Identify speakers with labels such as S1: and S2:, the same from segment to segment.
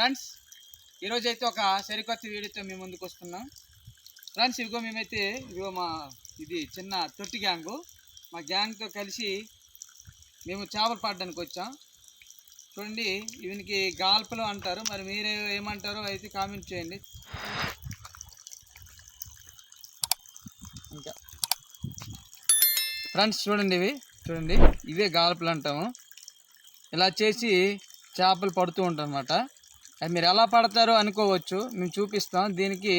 S1: Friends ఈరోజు అయితే ఒక సరికొత్త వీడియోతో మేము ముందుకు వస్తున్నాం. ఫ్రెండ్స్ ఇదిగో మేమైతే ఇదిగో మా ఇది చిన్న తొట్టి గ్యాంగు. మా గ్యాంగ్తో కలిసి మేము చేపలు పడడానికి వచ్చాం. చూడండి ఈయనకి గాల్పలు అంటారు. మరి మీరు ఏమంటారో అయితే కామెంట్ చేయండి. ఇంకా. ఫ్రెండ్స్ చూడండి ఇవి. చూడండి ఇవే గాల్పలు అంటాము. ఇలా చేసి చేపలు పడుతూ ఉంటాం అన్నమాట మీరు ఎలా పడతారో అనుకోవచ్చు. మేము చూపిస్తాం. దీనికి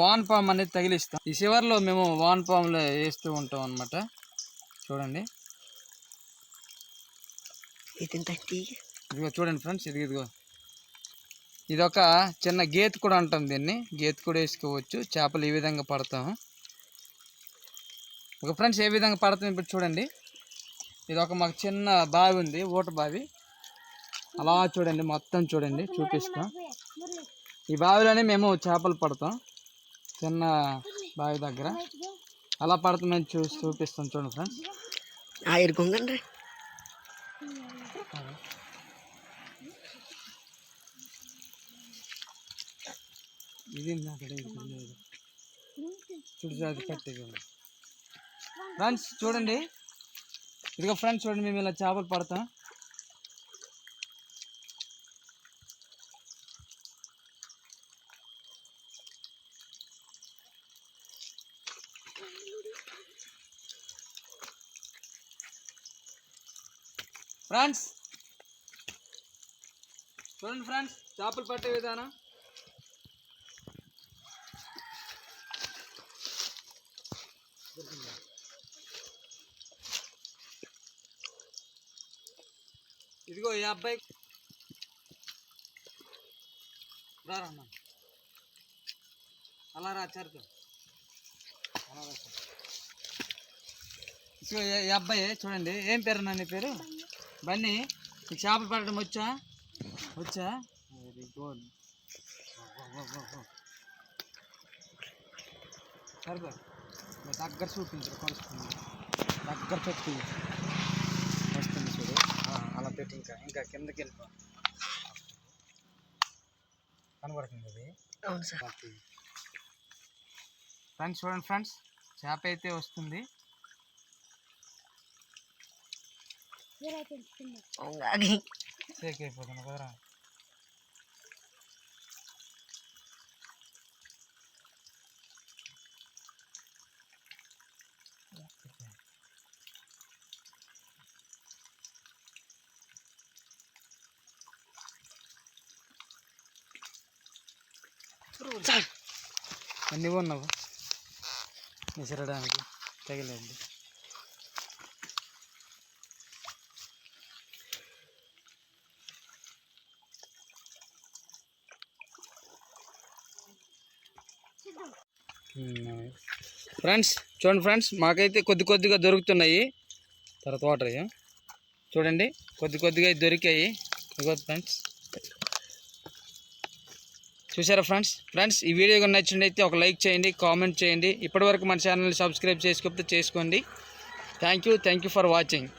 S1: వాన్ పామ్ అనేది తగిలిస్తాం. ఈ చివర్లో మేము వాన్ పామ్లో వేస్తూ ఉంటాం అనమాట చూడండి. ఇదిగో చూడండి. ఫ్రెండ్స్ ఇది ఇదిగో. ఇది ఒక చిన్న గేత్ కూడా అంటాం దీన్ని. గేత్ కూడా వేసుకోవచ్చు. చేపలు ఈ విధంగా పడతాం. ఒక ఫ్రెండ్స్ ఏ విధంగా పడతాం ఇప్పుడు చూడండి. ఇది ఒక మాకు చిన్న బావి ఉంది ఊట బావి. అలా చూడండి మొత్తం చూడండి చూపిస్తాం. ఈ బావిలోనే మేము చేపలు పడతాం చిన్న బావి దగ్గర. అలా పడతామని చూ చూపిస్తాం చూడండి ఫ్రెండ్స్.
S2: ఆయుర్గొంగండి
S1: ఇది అక్కడ చూడు అది కట్టేది ఫ్రెండ్స్ చూడండి. ఇదిగో ఫ్రెండ్స్ చూడండి మేము ఇలా చేపలు పడతాం. ఫ్రెండ్స్ చూడండి ఫ్రెండ్స్ చేపలు పట్టే విధానం. ఇదిగో ఈ అబ్బాయి. రా అలా రా చరుకు అలా రా ఇదిగో ఈ- అబ్బాయి చూడండి. ఏం పేరు నాన్న పేరు? బన్నీ నీకు చేపలు పడడం వచ్చా? వచ్చా? వెరీ గుడ్ సరిపో దగ్గర చూపించరు కొలుస్తుంది. దగ్గర పెట్టి. వస్తుంది చూడు. అలా పెట్టి ఇంకా. ఇంకా కిందకి వెళ్ళిపో. కనబడుతుంది అది
S2: అవును సార్.
S1: చూడండి ఫ్రెండ్స్ చేప అయితే వస్తుంది
S2: అవును
S1: షేక్ అయిపోతుంది కదరా అన్నీ ఉన్నావు విసరడానికి తగిలేదు. ఫ్రెండ్స్ చూడండి ఫ్రెండ్స్ మాకైతే కొద్ది కొద్దిగా దొరుకుతున్నాయి. తర్వాత వాటర్ చూడండి కొద్ది కొద్దిగా అయితే దొరికాయి. ఇదిగో ఫ్రెండ్స్. చూసారా ఫ్రెండ్స్? ఫ్రెండ్స్ ఈ వీడియో కనుక నచ్చినట్లయితే ఒక లైక్ చేయండి కామెంట్ చేయండి. ఇప్పటివరకు మన ఛానల్ని సబ్స్క్రైబ్ చేసుకోకపోతే చేసుకోండి. Thank you thank you for watching